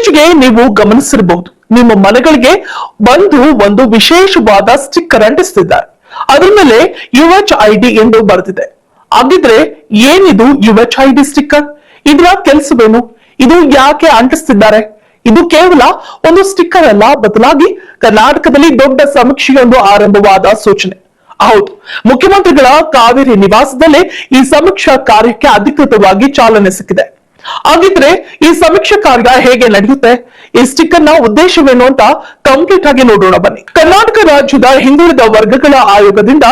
ಇತ್ತೀಚೆಗೆ ನೀವು ಗಮನಿಸಿರಬಹುದು. ನಿಮ್ಮ ಮನೆಗಳಿಗೆ ಬಂದು ಒಂದು ವಿಶೇಷವಾದ ಸ್ಟಿಕ್ಕರ್ ಅಂಟಿಸ್ತಿದ್ದಾರೆ. ಅದ್ರ ಮೇಲೆ ಯುಎಚ್ ಐ ಡಿ ಎಂದು ಬರೆದಿದೆ. ಹಾಗಿದ್ರೆ ಏನಿದು ಯುಎಚ್ ಐ ಡಿ ಸ್ಟಿಕ್ಕರ್ ಇದರ ಕೆಲಸವೇನು? ಇದು ಯಾಕೆ ಅಂಟಿಸ್ತಿದ್ದಾರೆ? ಇದು ಕೇವಲ ಒಂದು ಸ್ಟಿಕ್ಕರ್ ಅಲ್ಲ, ಬದಲಾಗಿ ಕರ್ನಾಟಕದಲ್ಲಿ ದೊಡ್ಡ ಸಮೀಕ್ಷೆಯೊಂದು ಆರಂಭವಾದ ಸೂಚನೆ. ಹೌದು, ಮುಖ್ಯಮಂತ್ರಿಗಳ ಕಾವೇರಿ ನಿವಾಸದಲ್ಲೇ ಈ ಸಮೀಕ್ಷಾ ಕಾರ್ಯಕ್ಕೆ ಅಧಿಕೃತವಾಗಿ ಚಾಲನೆ ಸಿಕ್ಕಿದೆ. ಹಾಗಿದ್ರೆ ಈ ಸಮೀಕ್ಷೆ ಕಾರ್ಯ ಹೇಗೆ ನಡೆಯುತ್ತೆ? ಈ ಸ್ಟಿಕ್ಕರ್ನ ಉದ್ದೇಶವೇನು ಅಂತ ಕಂಪ್ಲೀಟ್ ಆಗಿ ನೋಡೋಣ ಬನ್ನಿ. ಕರ್ನಾಟಕ ರಾಜ್ಯದ ಹಿಂದುಳಿದ ವರ್ಗಗಳ ಆಯೋಗದಿಂದ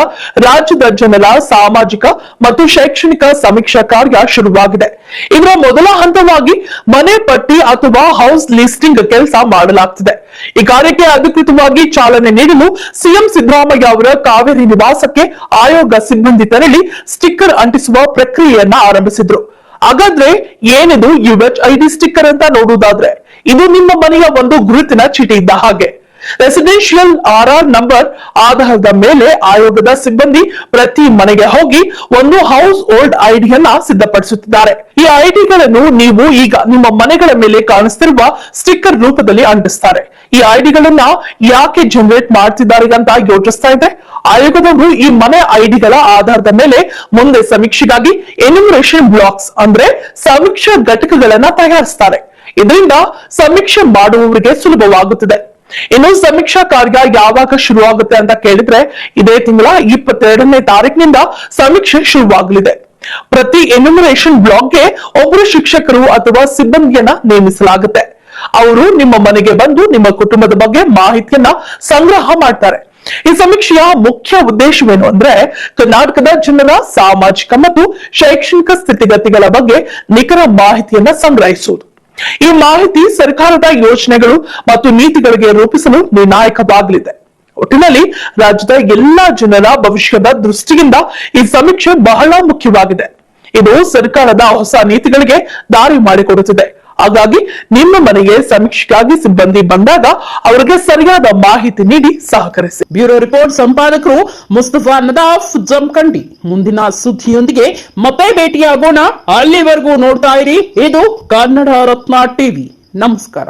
ರಾಜ್ಯದ ಜನರ ಸಾಮಾಜಿಕ ಮತ್ತು ಶೈಕ್ಷಣಿಕ ಸಮೀಕ್ಷಾ ಕಾರ್ಯ ಶುರುವಾಗಿದೆ. ಇದರ ಮೊದಲ ಹಂತವಾಗಿ ಮನೆ ಪಟ್ಟಿ ಅಥವಾ ಹೌಸ್ ಲಿಸ್ಟಿಂಗ್ ಕೆಲಸ ಮಾಡಲಾಗ್ತಿದೆ. ಈ ಕಾರ್ಯಕ್ಕೆ ಅಧಿಕೃತವಾಗಿ ಚಾಲನೆ ನೀಡಲು ಸಿಎಂ ಸಿದ್ದರಾಮಯ್ಯ ಅವರ ಕಾವೇರಿ ನಿವಾಸಕ್ಕೆ ಆಯೋಗ ಸಿಬ್ಬಂದಿ ತೆರಳಿ ಸ್ಟಿಕ್ಕರ್ ಅಂಟಿಸುವ ಪ್ರಕ್ರಿಯೆಯನ್ನ ಆರಂಭಿಸಿದ್ರು. ಹಾಗಾದ್ರೆ ಏನಿದು ಯುಎಚ್ ಐ ಡಿ ಸ್ಟಿಕ್ಕರ್ ಅಂತ ನೋಡುವುದಾದ್ರೆ, ಇದು ನಿಮ್ಮ ಮನೆಯ ಒಂದು ಗುರುತಿನ ಚೀಟಿ ಇದ್ದ ಹಾಗೆ. ರೆಸಿಡೆನ್ಷಿಯಲ್ ಆರ್ ಆರ್ ನಂಬರ್ ಆಧಾರದ ಮೇಲೆ ಆಯೋಗದ ಸಿಬ್ಬಂದಿ ಪ್ರತಿ ಮನೆಗೆ ಹೋಗಿ ಒಂದು ಹೌಸ್ ಹೋಲ್ಡ್ ಐಡಿಯನ್ನ ಸಿದ್ಧಪಡಿಸುತ್ತಿದ್ದಾರೆ. ಈ ಐಡಿಗಳನ್ನು ನೀವು ಈಗ ನಿಮ್ಮ ಮನೆಗಳ ಮೇಲೆ ಕಾಣಿಸ್ತಿರುವ ಸ್ಟಿಕ್ಕರ್ ರೂಪದಲ್ಲಿ ಅಂಟಿಸ್ತಾರೆ. ಈ ಐಡಿಗಳನ್ನ ಯಾಕೆ ಜನರೇಟ್ ಮಾಡ್ತಿದ್ದಾರೆ ಅಂತ ಯೋಚಿಸ್ತಾ ಇದೆ ಆಯೋಗದವರು ಈ ಮನೆ ಐಡಿಗಳ ಆಧಾರದ ಮೇಲೆ ಮುಂದೆ ಸಮೀಕ್ಷೆಗಾಗಿ ಎನ್ಯುಮರೇಷನ್ ಬ್ಲಾಕ್ಸ್ ಅಂದ್ರೆ ಸಮೀಕ್ಷಾ ಘಟಕಗಳನ್ನ ತಯಾರಿಸ್ತಾರೆ. ಇದರಿಂದ ಸಮೀಕ್ಷೆ ಮಾಡುವವರಿಗೆ ಸುಲಭವಾಗುತ್ತದೆ. ಇನ್ನು ಸಮೀಕ್ಷಾ ಕಾರ್ಯ ಯಾವಾಗ ಶುರುವಾಗುತ್ತೆ ಅಂತ ಕೇಳಿದ್ರೆ ಇದೇ ತಿಂಗಳ ಇಪ್ಪತ್ತೆರಡನೇ ತಾರೀಕಿನಿಂದ ಸಮೀಕ್ಷೆ ಶುರುವಾಗಲಿದೆ. ಪ್ರತಿ ಎನ್ಯುಮರೇಷನ್ ಬ್ಲಾಕ್ಗೆ ಒಬ್ಬರು ಶಿಕ್ಷಕರು ಅಥವಾ ಸಿಬ್ಬಂದಿಯನ್ನ ನೇಮಿಸಲಾಗುತ್ತೆ. ಅವರು ನಿಮ್ಮ ಮನೆಗೆ ಬಂದು ನಿಮ್ಮ ಕುಟುಂಬದ ಬಗ್ಗೆ ಮಾಹಿತಿಯನ್ನ ಸಂಗ್ರಹ ಮಾಡ್ತಾರೆ. ಈ ಸಮೀಕ್ಷೆಯ ಮುಖ್ಯ ಉದ್ದೇಶವೇನು ಅಂದ್ರೆ ಕರ್ನಾಟಕದ ಜನರ ಸಾಮಾಜಿಕ ಮತ್ತು ಶೈಕ್ಷಣಿಕ ಸ್ಥಿತಿಗತಿಗಳ ಬಗ್ಗೆ ನಿಖರ ಮಾಹಿತಿಯನ್ನ ಸಂಗ್ರಹಿಸುವುದು. ಈ ಮಾಹಿತಿ ಸರ್ಕಾರದ ಯೋಜನೆಗಳು ಮತ್ತು ನೀತಿಗಳಿಗೆ ರೂಪಿಸಲು ನಿರ್ಣಾಯಕವಾಗಲಿದೆ ಒಟ್ಟಿನಲ್ಲಿ ರಾಜ್ಯದ ಎಲ್ಲಾ ಜನರ ಭವಿಷ್ಯದ ದೃಷ್ಟಿಯಿಂದ ಈ ಸಮೀಕ್ಷೆ ಬಹಳ ಮುಖ್ಯವಾಗಿದೆ. ಇದು ಸರ್ಕಾರದ ಹೊಸ ನೀತಿಗಳಿಗೆ ದಾರಿ ಮಾಡಿಕೊಡುತ್ತಿದೆ. ಹಾಗಾಗಿ ನಿಮ್ಮ ಮನೆಗೆ ಸಮೀಕ್ಷೆಗಾಗಿ ಸಿಬ್ಬಂದಿ ಬಂದಾಗ ಅವರಿಗೆ ಸರಿಯಾದ ಮಾಹಿತಿ ನೀಡಿ ಸಹಕರಿಸಿ. ಬ್ಯೂರೋ ರಿಪೋರ್ಟ್ ಸಂಪಾದಕರು ಮುಸ್ತಫಾ ನದಾಫ್ ಜಮಖಂಡಿ. ಮುಂದಿನ ಸುದ್ದಿಯೊಂದಿಗೆ ಮತ್ತೆ ಭೇಟಿಯಾಗೋಣ. ಅಲ್ಲಿವರೆಗೂ ನೋಡ್ತಾ ಇರಿ. ಇದು ಕನ್ನಡ ರತ್ನ ಟಿವಿ. ನಮಸ್ಕಾರ.